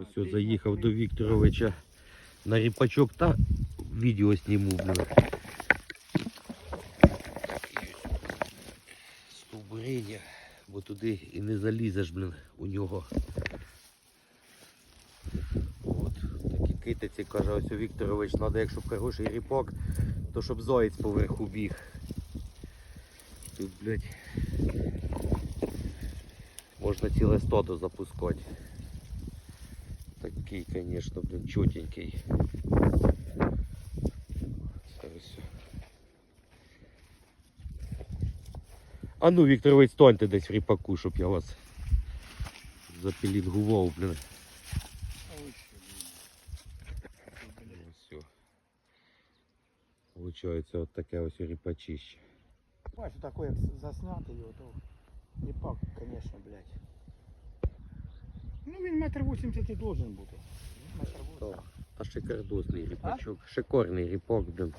Ось заїхав до Вікторовича на ріпачок та відео блин. Стовбурення, бо туди і не залізеш, блин, у нього. От, такі китиці, каже ось у Вікторович, треба, якщо хороший ріпак, то щоб заяць поверху біг. Тут, блядь, можна ціле стадо запускати. Такий, конечно, блин, чотенький. Це все. А ну, Вікторович, станьте десь в ріпаку, щоб я вас запілінгував, блин. Все. Получається от таке ось ріпачище. Бачу, такой, як засняти його, то не пак, конечно, блядь. Ну він метр вісімдесят і должен бути. Метр вісімдесят. Та шикардосний ріпачок. Шикарний ріпак, блин.